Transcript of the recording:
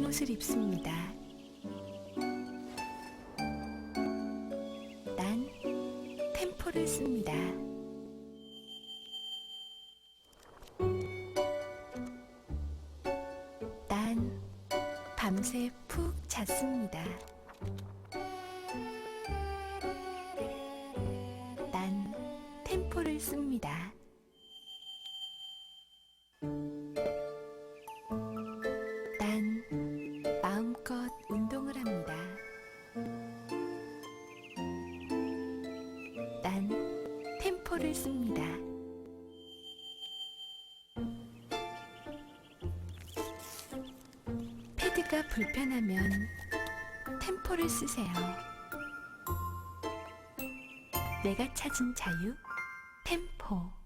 옷을 입습니다. 난 템포를 씁니다. 난 밤새 푹 잤습니다. 난 템포를 씁니다. 마음껏 운동을 합니다. 난 템포를 씁니다. 패드가 불편하면 템포를 쓰세요. 내가 찾은 자유, 템포.